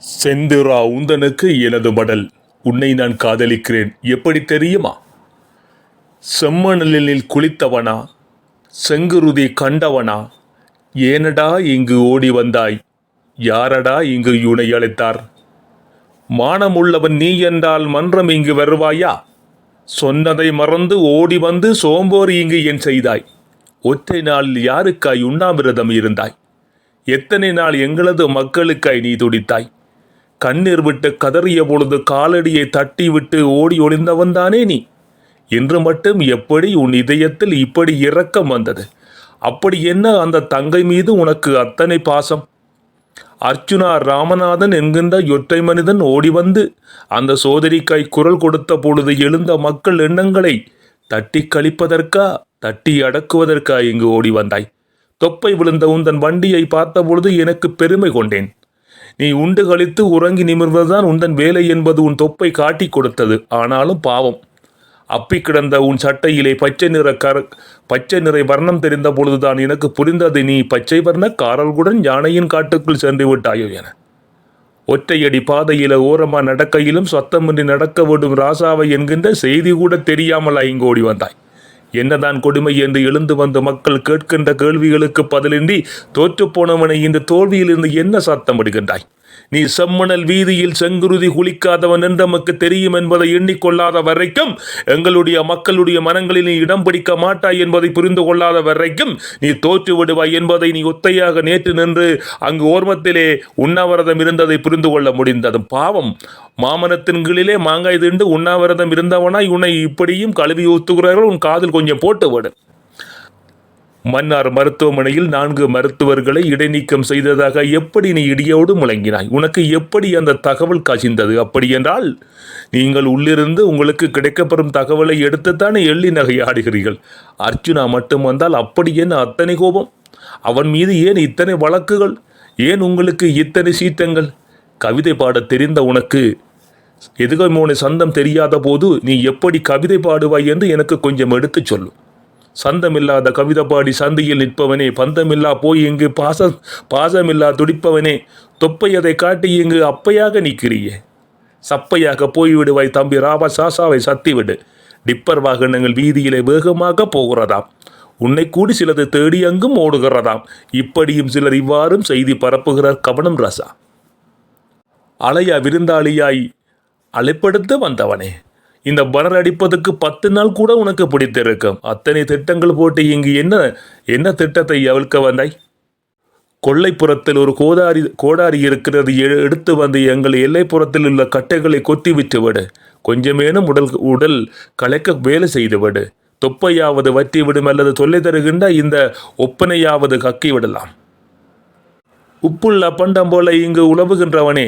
செந்திரா உந்தனுக்கு எனது மடல். உன்னை நான் காதலிக்கிறேன். எப்படி தெரியுமா? செம்மணலில் குளித்தவனா? செங்குருதி கண்டவனா? ஏனடா இங்கு ஓடி வந்தாய்? யாரடா இங்கு உனை அழைத்தார்? மானமுள்ளவன் நீ என்றால் மன்றம் இங்கு வருவாயா? சொன்னதை மறந்து ஓடி வந்து சோம்போரி இங்கு என் செய்தாய். ஒற்றை நாளில் யாருக்காய் உண்ணாவிரதம் இருந்தாய்? எத்தனை நாள் எங்களது மக்களுக்காய் நீ துடித்தாய்? கண்ணீர் விட்டு கதறிய பொழுது காலடியை தட்டிவிட்டு ஓடி ஓடி ஒளிந்தவன்தானே நீ? இன்று மட்டும் எப்படி உன் இதயத்தில் இப்படி இரக்கம் வந்தது? அப்படி என்ன அந்த தங்கை மீது உனக்கு அத்தனை பாசம்? அர்ச்சுனா ராமநாதன் என்கின்ற ஒற்றை மனிதன் ஓடி வந்து அந்த சோதரிக்காய் குரல் கொடுத்த பொழுது எழுந்த மக்கள் எண்ணங்களை தட்டி கழிப்பதற்கா தட்டி அடக்குவதற்கா இங்கு ஓடி வந்தாய்? தொப்பை விழுந்த உந்தன் வண்டியை பார்த்தபொழுது எனக்கு பெருமை கொண்டேன். நீ உண்டு கழித்து உறங்கி நிமிர்வதுதான் உந்தன் வேலை என்பது உன் தொப்பை காட்டி கொடுத்தது. ஆனாலும் பாவம். அப்பி கிடந்த உன் சட்டையிலே பச்சை நிற கர பச்சை நிறை வர்ணம் தெரிந்த பொழுதுதான் எனக்கு புரிந்தது நீ பச்சை வர்ண காரல்குடன் யானையின் காட்டுக்குள் சென்று விட்டாயோ என. ஒற்றையடி பாதையில ஓரமா நடக்கையிலும் சத்தமின்றி நடக்க விடும் ராசாவை என்கின்ற செய்தி கூட தெரியாமல் ஐங்கோடி வந்தாய். என்னதான் கொடுமை என்று எழுந்து வந்த மக்கள் கேட்கின்ற கேள்விகளுக்கு பதிலின்றி தோற்றுப்போனவனை இந்த தோல்வியிலிருந்து என்ன சத்தம் விடுகின்றாய் நீ செம்மணல் வீதியில் செங்குருதி குளிக்காதவன் என்று நமக்கு தெரியும் என்பதை எண்ணிக்கொள்ளாத வரைக்கும் எங்களுடைய மக்களுடைய மனங்களில் நீ இடம் பிடிக்க மாட்டாய் என்பதை புரிந்து கொள்ளாத வரைக்கும் நீ தோற்று விடுவாய் என்பதை நீ ஒத்தையாக நேற்று நின்று அங்கு ஓர்மத்திலே உண்ணாவிரதம் இருந்ததை புரிந்து கொள்ள முடிந்தது. பாவம் மாமனத்தின் கீழிலே மாங்காய் திண்டு உண்ணாவிரதம் இருந்தவனாய் உன்னை இப்படியும் கழுவி ஊத்துகிறார்கள் உன் காதில் கொஞ்சம் போட்டு விடு. மன்னார் மருத்துவமனையில் நான்கு மருத்துவர்களை இடைநீக்கம் செய்ததாக எப்படி நீ இடியோடு முழங்கினாய்? உனக்கு எப்படி அந்த தகவல் கசிந்தது அப்படி என்றால் நீங்கள் உள்ளிருந்து உங்களுக்கு கிடைக்கப்பெறும் தகவலை எடுத்துத்தானே எள்ளி நகையாடுகிறீர்கள் அர்ச்சுனா மட்டும் வந்தால் அப்படி என்ன அத்தனை கோபம்? அவன் மீது ஏன் இத்தனை வழக்குகள்? ஏன் உங்களுக்கு இத்தனை சீத்தங்கள் கவிதை பாடத் தெரிந்த உனக்கு எதுகமோனை சந்தம் தெரியாத போது நீ எப்படி கவிதை பாடுவாய் என்று எனக்கு கொஞ்சம் எடுத்துச் சொல்லும் சந்தமில்லாத கவிதை பாடி சந்தியில் நிற்பவனே பந்தமில்லா போய் இங்கு பாச பாசமில்லா துடிப்பவனே தொப்பையதை காட்டி இங்கு அப்பையாக நிற்கிறியே. சப்பையாக போய்விடுவாய் தம்பி ராபா சாசாவை சத்திவிடு. டிப்பர் வாகனங்கள் வீதியிலே வேகமாக போகிறதாம். உன்னை கூடி சிலது தேடி அங்கும் ஓடுகிறதாம். இப்படியும் சிலர் இவ்வாறும் செய்தி பரப்புகிறார் கவனம் ரசா. அலையா விருந்தாளியாய் அலைப்படுத்த வந்தவனே. இந்த பலர் அடிப்பதற்கு பத்து நாள் கூட உனக்கு பிடித்திருக்கும். அத்தனை திட்டங்கள் போட்டு இங்கு என்ன என்ன திட்டத்தை அவிழ்க்க வந்தாய்? கொல்லைப்புறத்தில் ஒரு கோதாரி கோடாரி இருக்கிறது எடுத்து வந்து எங்கள் எல்லைப்புறத்தில் உள்ள கட்டைகளை கொத்தி விட்டு விடு. கொஞ்சமேனும் உடல் உடல் கலைக்க வேலை செய்து விடு. தொப்பையாவது வற்றி விடும் அல்லது தொல்லை தருகின்ற இந்த ஒப்பனையாவது கக்கி விடலாம். உப்புள்ள பண்டம் போல இங்கு உழவுகின்றவனே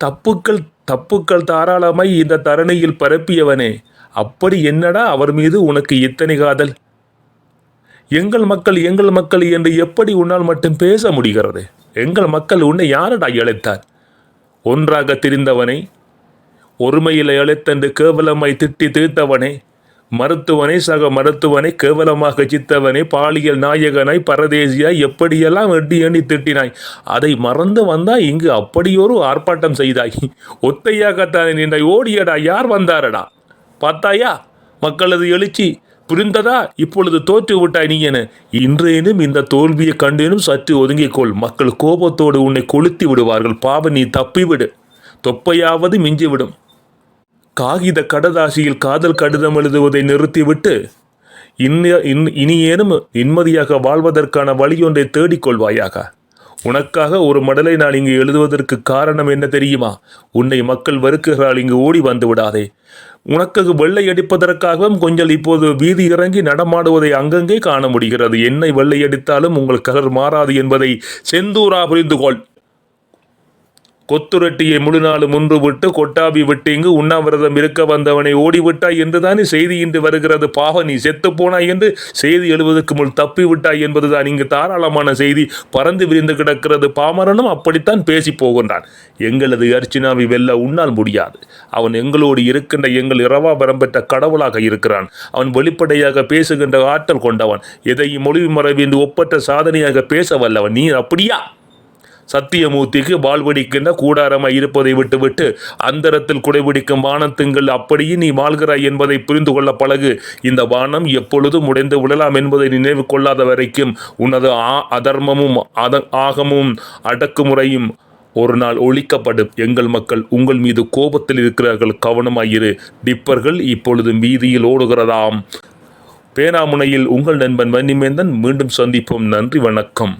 தப்புக்கள் தப்புக்கள் தாராளமாய் இந்த தரணியில் பரப்பியவனே அப்படி என்னடா அவர் மீது உனக்கு இத்தனை காதல்? எங்கள் மக்கள் எங்கள் மக்கள் என்று எப்படி உன்னால் மட்டும் பேச முடிகிறது? எங்கள் மக்கள் உன்னை யாரடா இழைத்தார்? ஒன்றாக திரிந்தவனை ஒருமையில் அழைத்தன்று கேவலமாய் திட்டி தீர்த்தவனே மருத்துவனை சக மருத்துவனை கேவலமாக சித்தவனை பாலியல் நாயகனாய் பரதேசியாய் எப்படியெல்லாம் எட்டி எண்ணி திட்டினாய் அதை மறந்து வந்தாய் இங்கு அப்படியொரு ஆர்ப்பாட்டம் செய்தாய். ஒத்தையாகத்தானே நின்றாய் ஓடியடா யார் வந்தாரடா? பார்த்தாயா? மக்களது எழுச்சி புரிந்ததா? இப்பொழுது தோற்று விட்டாய் நீ என. இன்றேனும் இந்த தோல்வியை கண்டேனும் சற்று ஒதுங்கிக்கொள். மக்கள் கோபத்தோடு உன்னை கொளுத்தி விடுவார்கள். பாவ நீ தப்பிவிடு. தொப்பையாவது மிஞ்சிவிடும். காகித கடதாசியில் காதல் கடிதம் எழுதுவதை நிறுத்திவிட்டு இன்ன இன் இனியேனும் நிம்மதியாக வாழ்வதற்கான வழியொன்றை தேடிக்கொள்வாயாக. உனக்காக ஒரு மடலை நான் இங்கு எழுதுவதற்கு காரணம் என்ன தெரியுமா? உன்னை மக்கள் வெறுக்குகிறாள் இங்கு ஓடி வந்து விடாதே. உனக்கு வெள்ளை அடிப்பதற்காகவும் கொஞ்சம் இப்போது வீதி இறங்கி நடமாடுவதை அங்கங்கே காண முடிகிறது. என்னை வெள்ளை அடித்தாலும் உங்கள் கலர் மாறாது என்பதை செந்தூரா புரிந்து கொள் கொத்துரட்டியை முழு நாள் முன்பு விட்டு கொட்டாவி விட்டு இங்கு உண்ணாவிரதம் இருக்க வந்தவனை ஓடிவிட்டாய் என்றுதானே செய்தி இன்று வருகிறது. பாவ நீ செத்து போனாய் என்று செய்தி எழுவதற்கு முன் தப்பி விட்டாய் என்பதுதான் இங்கு தாராளமான செய்தி. பறந்து விரிந்து கிடக்கிறது பாமரனும் அப்படித்தான் பேசி போகின்றான். எங்களது அர்ச்சனாவை வெல்ல உன்னால் முடியாது. அவன் எங்களோடு இருக்கின்ற எங்கள் இரவா பெற்ற கடவுளாக இருக்கிறான். அவன் வெளிப்படையாக பேசுகின்ற ஆற்றல் கொண்டவன். எதையும் மொழி மறைவின்றி ஒப்பற்ற சாதனையாக பேச வல்லவன். நீ அப்படியா? சத்தியமூர்த்திக்கு வாழ்வடிக்கின்ற கூடாரமாய் இருப்பதை விட்டுவிட்டு அந்தரத்தில் குடைபிடிக்கும் வானத்துங்கள் அப்படியே நீ வாழ்கிறாய் என்பதை புரிந்து கொள்ள பழகு. இந்த வானம் எப்பொழுதும் உடைந்து விடலாம் என்பதை நினைவு கொள்ளாத வரைக்கும் உனது ஆ அதர்மமும் அத ஆகமும் அடக்குமுறையும் ஒரு நாள் ஒழிக்கப்படும். எங்கள் மக்கள் உங்கள் மீது கோபத்தில் இருக்கிறார்கள். கவனமாயிரு டிப்பர்கள் இப்பொழுது வீதியில் ஓடுகிறதாம். பேனாமுனையில் உங்கள் நண்பன் வன்னிமேந்தன் மீண்டும் சந்திப்போம். நன்றி வணக்கம்.